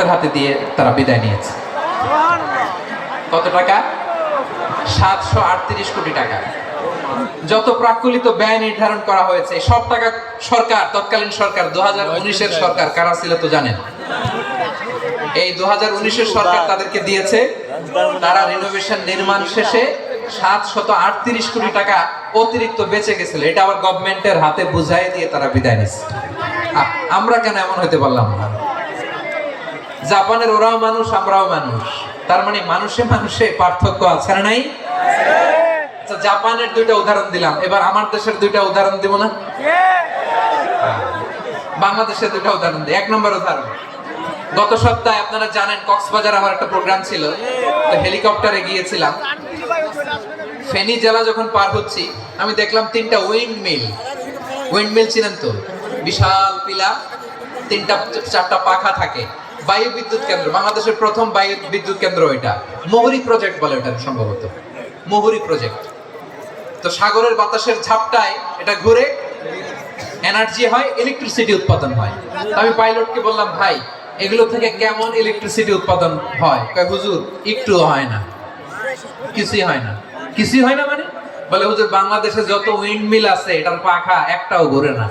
গভর্নমেন্টের হাতে দিয়ে তারা বিদায় নিয়েছে। কত টাকা? সাতশো আটত্রিশ কোটি টাকা। যত প্রাকুলিত ব্যয় নির্ধারণ করা হয়েছে, সব টাকা সরকার, তৎকালীন সরকার দু হাজার উনিশের সরকার, কারা ছিল তো জানেন? এই দু হাজার উনিশের সরকার তাদেরকে দিয়েছে, তারা রিনোভেশন নির্মাণ শেষে সাত শত আটত্রিশ কোটি টাকা অতিরিক্ত বেঁচে গেছিল। এটা আবার গভর্নমেন্টের হাতে বুঝাই দিয়ে তারা বিদায় নিচ্ছে আমরা কেন এমন হতে পারলাম না? জাপানের ওরাও মানুষ, আমরাও মানুষ। তার মানে মানুষে মানুষে পার্থক্য আছে নাই? আচ্ছা জাপানের দুইটা উদাহরণ দিলাম। এবার আমার দেশের দুইটা উদাহরণ দিব না? বাংলাদেশের দুইটা উদাহরণ দিই। এক নম্বর উদাহরণ। গত সপ্তাহে আপনারা জানেন, কক্সবাজার আমার একটা প্রোগ্রাম ছিল। তো হেলিকপ্টারে গিয়েছিলাম। ফেনী জেলা যখন পার হচ্ছি, আমি দেখলাম তিনটা উইন্ড মিল উইন্ড মিল ছিলেন তো? বিশাল পিলা তিনটা চারটা পাখা থাকে। বায়ু বিদ্যুৎ কেন্দ্র প্রথম বায়ু বিদ্যুৎ কেন্দ্র এটা। প্রজেক্ট বলে এটা সম্ভবত। প্রজেক্ট। তো সাগরের বাতাসের ঝাপটায় এটা ঘুরে এনার্জি হয় ইলেকট্রিসিটি উৎপাদন হয়। আমি পাইলটকে বললাম, ভাই, এগুলো থেকে কেমন ইলেকট্রিসিটি উৎপাদন হয়? হুজুর, একটু হয় না। কিছুই হয় না। কিছুই হয় না মানে? বলে, হুজুর, বাংলাদেশে যত উইন্ড মিল আছে, এটার পাখা একটাও ঘুরে না।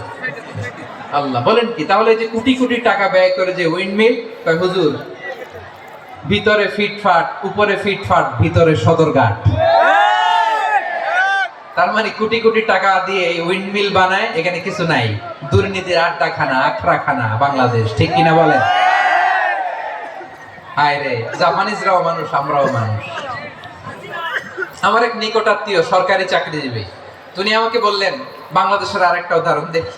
আল্লাহ বলেন কি, তাহলে যে কোটি কোটি টাকা ব্যয় করে যে উইন্ড মিল কয়, হুজুর, ভিতরে ফিটফাট, উপরে ফিটফাট, ভিতরে সদরঘাট। তার মানে কোটি কোটি টাকা দিয়ে উইন্ড মিল বানায়, এখানে কিছু নাই। দুর্নীতির আড্ডা খানা আখড়া খানা বাংলাদেশ, ঠিক কিনা বলেন? হায় রে, জাপানিজরাও মানুষ, আমরাও মানুষ। আমার এক নিকট আত্মীয় সরকারি চাকরিজীবী, উনি আমাকে বললেন, বাংলাদেশের আরেকটা উদাহরণ দেখি।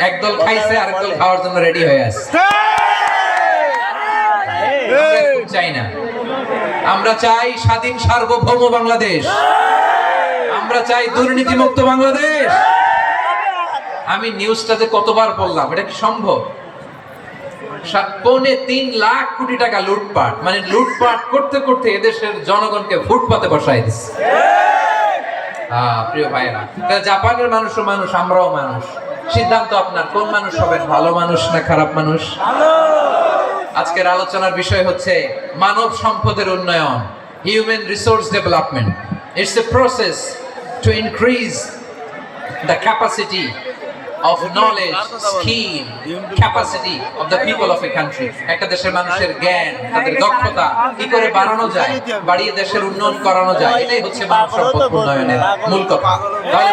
একদল খাইছে আর একদল খাওয়ার জন্য রেডি হয়ে আছে। আমরা চাই না। আমরা চাই স্বাধীন সার্বভৌম বাংলাদেশ। আমরা চাই দুর্নীতি মুক্ত বাংলাদেশ। আমি নিউজটাতে কতবার বললাম এটা কি সম্ভব? পৌনে তিন লাখ কোটি টাকা লুটপাট মানে লুটপাট করতে করতে এদেশের জনগণকে ফুটপাতে বসাই দিচ্ছে। আহ, প্রিয় ভাইয়েরা জাপানের মানুষও মানুষ আমরাও মানুষ। সিদ্ধান্ত আপনার কোন মানুষ হবেন? ভালো মানুষ না খারাপ মানুষ? আজকের আলোচনার বিষয় হচ্ছে মানব সম্পদের উন্নয়ন human resource development it's a process to increase the capacity of knowledge, skill, capacity of the people of a country. একটা দেশের মানুষের জ্ঞান, তাদের দক্ষতা কি করে বাড়ানো যায়, বাড়িয়ে দেশের উন্নয়ন করানো যায়, এটাই হচ্ছে মানব সম্পদ উন্নয়নের মূল কথা। তাহলে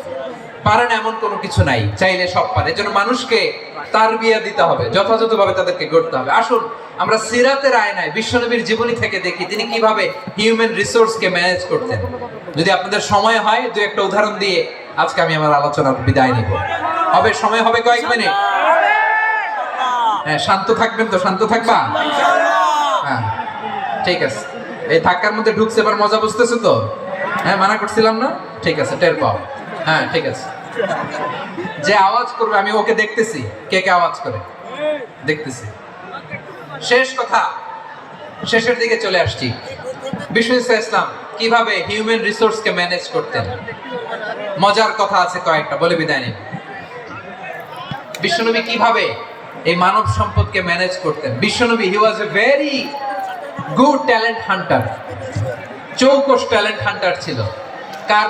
পারে না এমন কোনো কিছু নাই, চাইলে সব পারে। এজন্য মানুষকে তার বিয়া দিতে হবে, যথাযথভাবে তাদেরকে গড়তে হবে। আসুন, আমরা সিরাতের আয়নায় বিশ্বনবীর জীবনী থেকে দেখি তিনি কীভাবে হিউম্যান রিসোর্সকে ম্যানেজ করতেন। যদি আপনাদের সময় হয়, দু একটা উদাহরণ দিয়ে আজকে আমি আমার আলোচনার বিদায় নিব। হবে, সময় হবে কয়েক মিনিট? হ্যাঁ শান্ত থাকবেন তো, শান্ত থাকবা? হ্যাঁ ঠিক আছে। এই ধাক্কার মধ্যে ঢুকছে, এবার মজা বুঝতেছো তো? হ্যাঁ মানা করছিলাম না? ঠিক আছে, টের পাও। হ্যাঁ ঠিক আছে। যে আওয়াজ করবে, আমি ওকে দেখতেছি। কে কে আওয়াজ করে? দেখতেছি। শেষ কথা। শেষের দিকে চলে আসছি। বিষ্ণু ইসলাম কীভাবে হিউম্যান রিসোর্সকে ম্যানেজ করতেন? মজার কথা আছে কয়েকটা, বলে বিদায় নিন বিশ্বনবী কীভাবে এই মানব সম্পদকে ম্যানেজ করতেন? বিশ্বনবী he was a very good talent hunter চৌকস talent hunter ছিল। কার